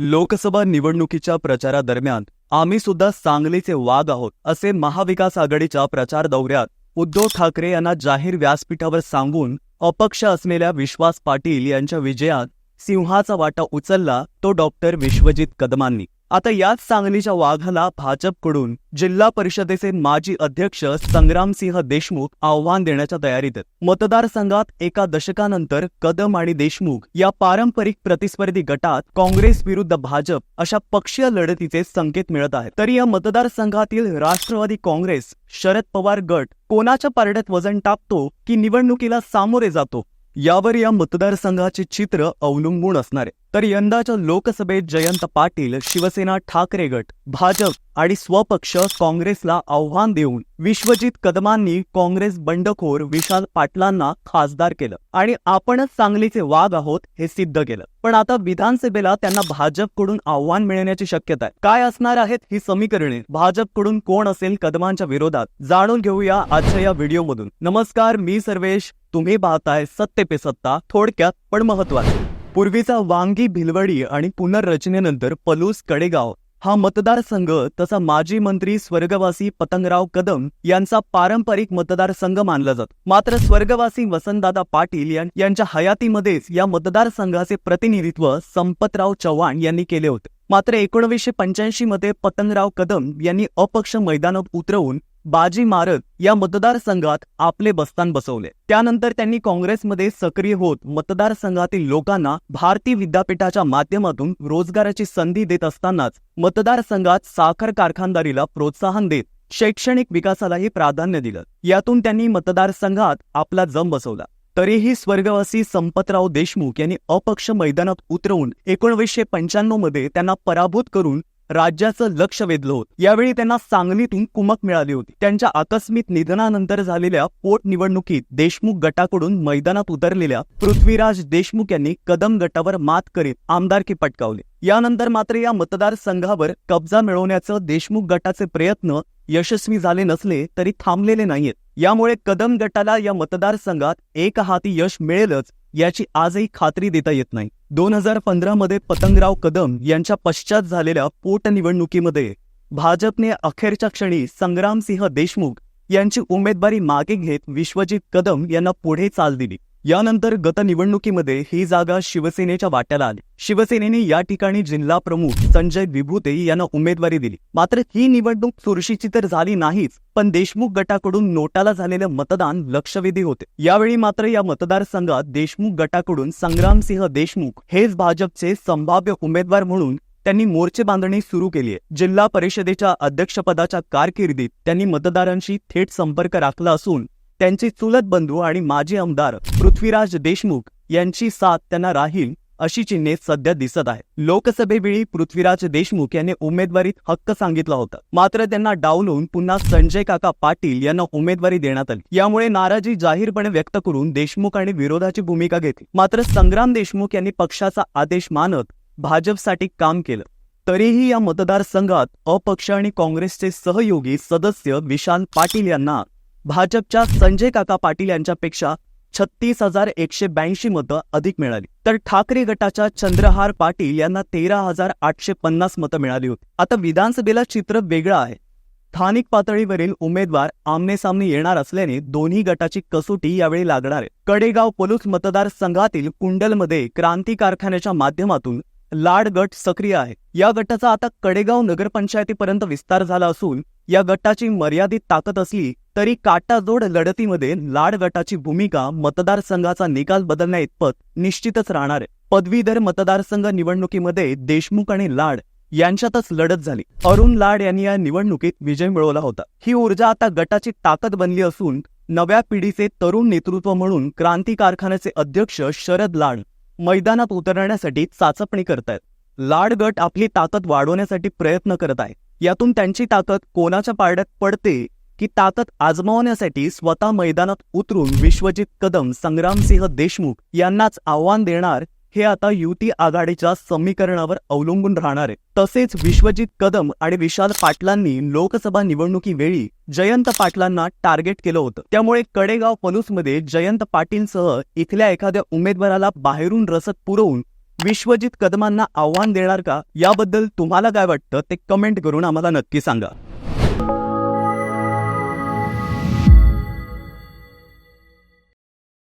लोकसभा निवडणुकीच्या प्रचारादरम्यान आम्ही सुद्धा सांगलीचे वाघ आहोत असे महाविकास आघाडीच्या प्रचार दौऱ्यात उद्धव ठाकरे यांना जाहीर व्यासपीठावर सांगून अपक्ष असलेल्या विश्वास पाटील यांच्या विजयात सिंहाचा वाटा उचलला तो डॉक्टर विश्वजित कदमांनी. आता याच सांगलीच्या वाघाला भाजपकडून जिल्हा परिषदेचे माजी अध्यक्ष संग्रामसिंह देशमुख आव्हान देण्याच्या तयारीत आहेत. मतदारसंघात एका दशकानंतर कदम आणि देशमुख या पारंपरिक प्रतिस्पर्धी गटात काँग्रेस विरुद्ध भाजप अशा पक्षीय लढतीचे संकेत मिळत आहेत. तरी या मतदारसंघातील राष्ट्रवादी काँग्रेस शरद पवार गट कोणाच्या पारड्यात वजन टापतो की निवडणुकीला सामोरे जातो? यावर या मतदारसंघाचे चित्र अवलंबून असणार. आहे तर यंदाच्या लोकसभेत जयंत पाटील शिवसेना ठाकरे गट भाजप आणि स्वपक्ष काँग्रेसला आव्हान देऊन विश्वजित कदमांनी काँग्रेस बंडखोर विशाल पाटलांना खासदार केलं आणि आपणच सांगलीचे वाघ आहोत हे सिद्ध केलं. पण आता विधानसभेला त्यांना भाजपकडून आव्हान मिळण्याची शक्यता आहे. काय असणार आहेत ही समीकरणे? भाजपकडून कोण असेल कदमांच्या विरोधात? जाणून घेऊया आजच्या या व्हिडिओमधून. नमस्कार मी सर्वेश. तुम्ही पाहताय सत्य पे सत्ता थोडक्यात पण महत्त्वाचे. पूर्वीचा वांगी भिलवडी आणि पुनर्रचनेनंतर पलूस कडेगाव हा मतदारसंघ तसा माजी मंत्री स्वर्गवासी पतंगराव कदम यांचा पारंपरिक मतदारसंघ मानला जातो. मात्र स्वर्गवासी वसंतदादा पाटील यांच्या हयातीमध्येच या मतदारसंघाचे प्रतिनिधित्व संपतराव चव्हाण यांनी केले होते. मात्र एकोणीसशे पंच्याऐंशी मध्ये पतंगराव कदम यांनी अपक्ष मैदानात उतरवून बाजी मारत या मतदारसंघात आपले बस्तान बसवले. त्यानंतर त्यांनी काँग्रेसमध्ये सक्रिय होत मतदारसंघातील लोकांना भारती विद्यापीठाच्या माध्यमातून रोजगाराची संधी देत असतानाच मतदारसंघात साखर कारखानदारीला प्रोत्साहन देत शैक्षणिक विकासालाही प्राधान्य दिलं. यातून त्यांनी मतदारसंघात आपला जम बसवला. तरीही स्वर्गवासी संपतराव देशमुख यांनी अपक्ष मैदानात उतरवून एकोणवीसशे पंच्याण्णवमध्ये त्यांना पराभूत करून राज्याचं लक्ष वेधलं होतं. यावेळी त्यांना सांगलीतून कुमक मिळाली होती. त्यांच्या आकस्मिक निधनानंतर झालेल्या पोटनिवडणुकीत देशमुख गटाकडून मैदानात उतरलेल्या पृथ्वीराज देशमुख यांनी कदम गटावर मात करीत आमदारकी पटकावली. यानंतर मात्र या मतदारसंघावर कब्जा मिळवण्याचं देशमुख गटाचे प्रयत्न यशस्वी झाले नसले तरी थांबलेले नाहीयेत. यामुळे कदम गटाला या मतदारसंघात एक हाती यश मिळेलच याची आजही खात्री देता येत नाही. दोन हजार पंधरामध्ये पतंगराव कदम यांच्या पश्चात झालेल्या पोटनिवडणुकीमध्ये भाजपने अखेरच्या क्षणी संग्रामसिंह देशमुख यांची उमेदवारी मागे घेत विश्वजित कदम यांना पुढे चाल दिली. यानंतर गत निवडणुकीमध्ये ही जागा शिवसेनेच्या वाट्याला आली. शिवसेनेने या ठिकाणी जिल्हा प्रमुख संजय विभूते यांना उमेदवारी दिली. मात्र ही निवडणूक चुरशीची तर झाली नाहीच पण देशमुख गटाकडून नोटाला झालेले मतदान लक्षवेधी होते. यावेळी मात्र या मतदारसंघात देशमुख गटाकडून संग्रामसिंह देशमुख हेच भाजपचे संभाव्य उमेदवार म्हणून त्यांनी मोर्चे बांधणी सुरू केली आहे. जिल्हा परिषदेच्या अध्यक्षपदाच्या कारकिर्दीत त्यांनी मतदारांशी थेट संपर्क राखला असून त्यांचे चुलत बंधू आणि माजी आमदार पृथ्वीराज देशमुख यांची साथ त्यांना राहील अशी चिन्हे सध्या दिसत आहे लोकसभेवेळी पृथ्वीराज देशमुख यांनी उमेदवारीत हक्क सांगितला होता. मात्र त्यांना डावलून पुन्हा संजय काका पाटील यांना उमेदवारी देण्यात आली. यामुळे नाराजी जाहीरपणे व्यक्त करून देशमुख आणि विरोधाची भूमिका घेतली. मात्र संग्राम देशमुख यांनी पक्षाचा आदेश मानत भाजपसाठी काम केलं. तरीही या मतदारसंघात अपक्ष आणि काँग्रेसचे सहयोगी सदस्य विशाल पाटील यांना भाजपच्या संजय काका पाटील यांच्यापेक्षा छत्तीस हजार एकशे ब्याऐंशी मतं अधिक मिळाली. तर ठाकरे गटाच्या चंद्रहार पाटील यांना तेरा हजार आठशे पन्नास मतं मिळाली होती. आता विधानसभेला चित्र वेगळं आहे. स्थानिक पातळीवरील उमेदवार आमनेसामने येणार असल्याने दोन्ही गटाची कसोटी यावेळी लागणार आहे. कडेगाव पलूस मतदारसंघातील कुंडलमध्ये क्रांती कारखान्याच्या माध्यमातून लाड गट सक्रिय आहे. या गटाचा आता कडेगाव नगरपंचायतीपर्यंत विस्तार झाला असून या गटाची मर्यादित ताकद असली तरी काटाजोड लढतीमध्ये लाड गटाची भूमिका मतदारसंघाचा निकाल बदलण्या इतपत निश्चितच राहणार आहे. पदवीधर मतदारसंघ निवडणुकीमध्ये देशमुख आणि लाड यांच्यातच लढत झाली. अरुण लाड यांनी या निवडणुकीत विजय मिळवला होता. ही ऊर्जा आता गटाची ताकद बनली असून नव्या पिढीचे तरुण नेतृत्व म्हणून क्रांती कारखान्याचे अध्यक्ष शरद लाड मैदानात उतरण्यासाठी चाचपणी करतायत. लाड गट आपली ताकद वाढवण्यासाठी प्रयत्न करत आहे. यातून त्यांची ताकद कोणाच्या पारड्यात पडते की ताकद आजमावण्यासाठी स्वतः मैदानात उतरून विश्वजित कदम संग्रामसिंह देशमुख यांनाच आव्हान देणार हे आता युती आघाडीच्या समीकरणावर अवलंबून राहणार आहे. तसेच विश्वजित कदम आणि विशाल पाटलांनी लोकसभा निवडणुकीवेळी जयंत पाटलांना टार्गेट केलं होतं. त्यामुळे कडेगाव पलूसमध्ये जयंत पाटीलसह इथल्या एखाद्या उमेदवाराला बाहेरून रसद पुरवून विश्वजित कदमांना आव्हान देणार का? याबद्दल तुम्हाला काय वाटतं? ते कमेंट करून आम्हाला नक्की सांगा.